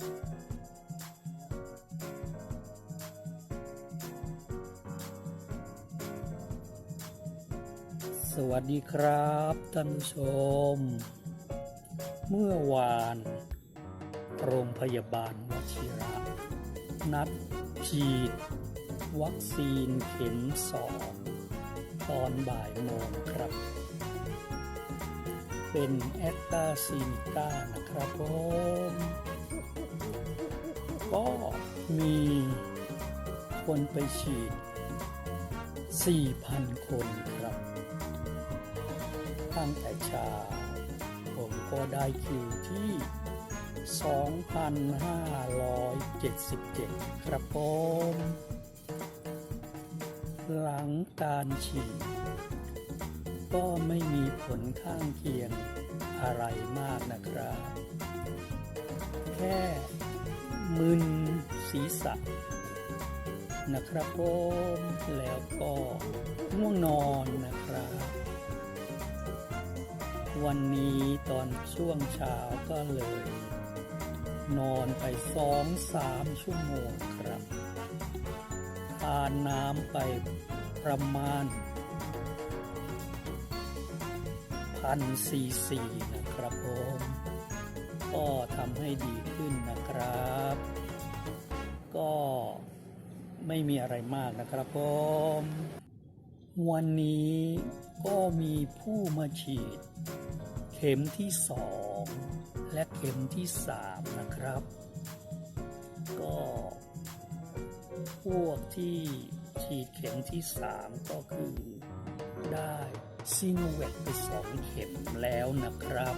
สวัสดีครับท่านผู้ชม เมื่อวานโรงพยาบาลวชิระ นัดฉีด วัคซีนเข็มสองตอนบ่ายโมงครับ เป็นแอตตาซีนิก้านะครับผม ก็มีคนไปฉีด 4,000 คนครับ ตั้งแต่เช้าผมก็ได้คิวที่ 2,577 ครับผมหลังการฉีด ก็ไม่มีผลข้างเคียงอะไรมากนะครับ แค่ มึนศีรษะนะครับผมแล้วก็ง่วงนอนนะครับ วันนี้ตอนช่วงเช้าก็เลย นอนไปสองสามชั่วโมงครับทานน้ำไปประมาณพันซีซีนะครับผม ก็ทำให้ดีขึ้นนะครับ ก็ไม่มีอะไรมากนะครับผมวันนี้ก็มีผู้มาฉีด เข็มที่สองและเข็มที่สามนะครับ ก็พวกที่ฉีดเข็มที่สามก็คือได้ ซีโนแวคไปสองเข็มแล้วนะครับ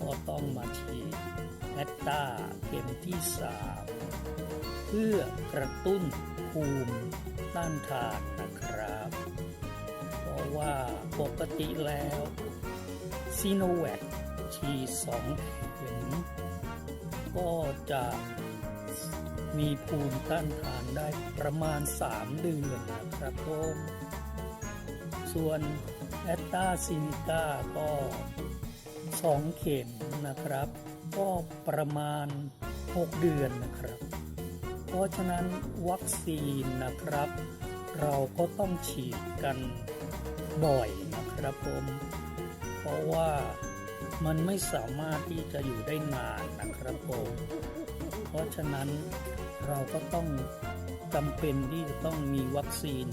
ก็ต้องมาฉีดแอตตาเข็มที่สามเพื่อกระตุ้นภูมิต้านทานนะครับ เพราะว่าปกติแล้วซีโนแวคฉีดสองเข็มก็จะมีภูมิต้านทานได้ประมาณ 3 เดือนนะครับผมส่วน แอตตาซินิก้าก็ 2 เข็มนะครับ ก็ประมาณ 6 เดือนนะครับ เพราะฉะนั้นวัคซีนนะครับ เราก็ต้องฉีดกันบ่อยนะครับผม เพราะว่ามันไม่สามารถที่จะอยู่ได้นานนะครับผม เพราะฉะนั้นเราก็ต้องจำเป็นที่จะต้องมีวัคซีน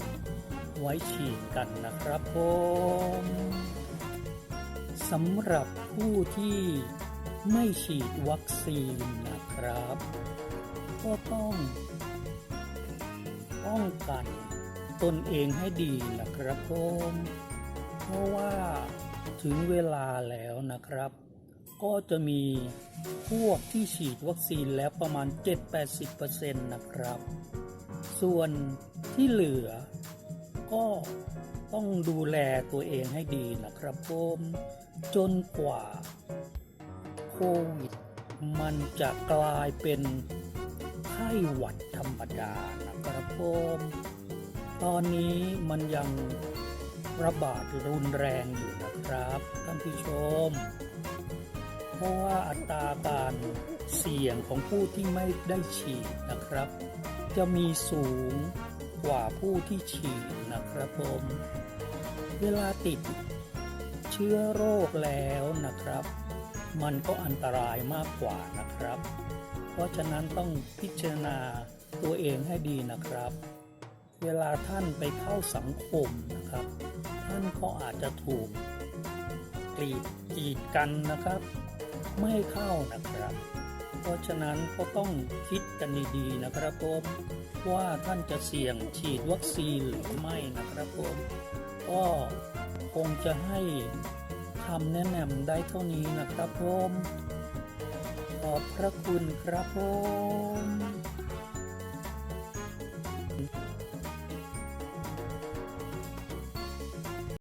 ไว้ฉีดกันนะครับผมสำหรับผู้ที่ไม่ฉีดวัคซีนนะครับ ก็ต้องป้องกันตนเองให้ดีนะครับผมเพราะว่าถึงเวลาแล้วนะครับ ก็จะมีพวกที่ฉีดวัคซีนแล้วประมาณ 7-80%นะครับ ส่วนที่เหลือ ก็ต้องดูแลตัวเองให้ดีนะครับผมจนกว่าโควิด มันจะกลายเป็นไข้หวัดธรรมดานะครับผมตอนนี้มันยังระบาดรุนแรงอยู่นะครับท่านผู้ชม เพราะว่าอัตราการเสี่ยงของผู้ที่ไม่ได้ฉีดนะครับ จะมีสูง กว่าผู้ที่ฉีดนะครับผมเวลาติดเชื้อโรคแล้วนะครับ มันก็อันตรายมากกว่านะครับ เพราะฉะนั้นต้องพิจารณาตัวเองให้ดีนะครับ เวลาท่านไปเข้าสังคมนะครับ ท่านก็อาจจะถูกกรีดกีดกันนะครับ ไม่เข้านะครับ เพราะฉะนั้นก็ต้องคิดกันดีๆนะครับผมว่าท่านจะเสี่ยงฉีดวัคซีนหรือไม่นะครับผมก็คงจะให้คำแนะนำได้เท่านี้นะครับผมขอบพระคุณครับผม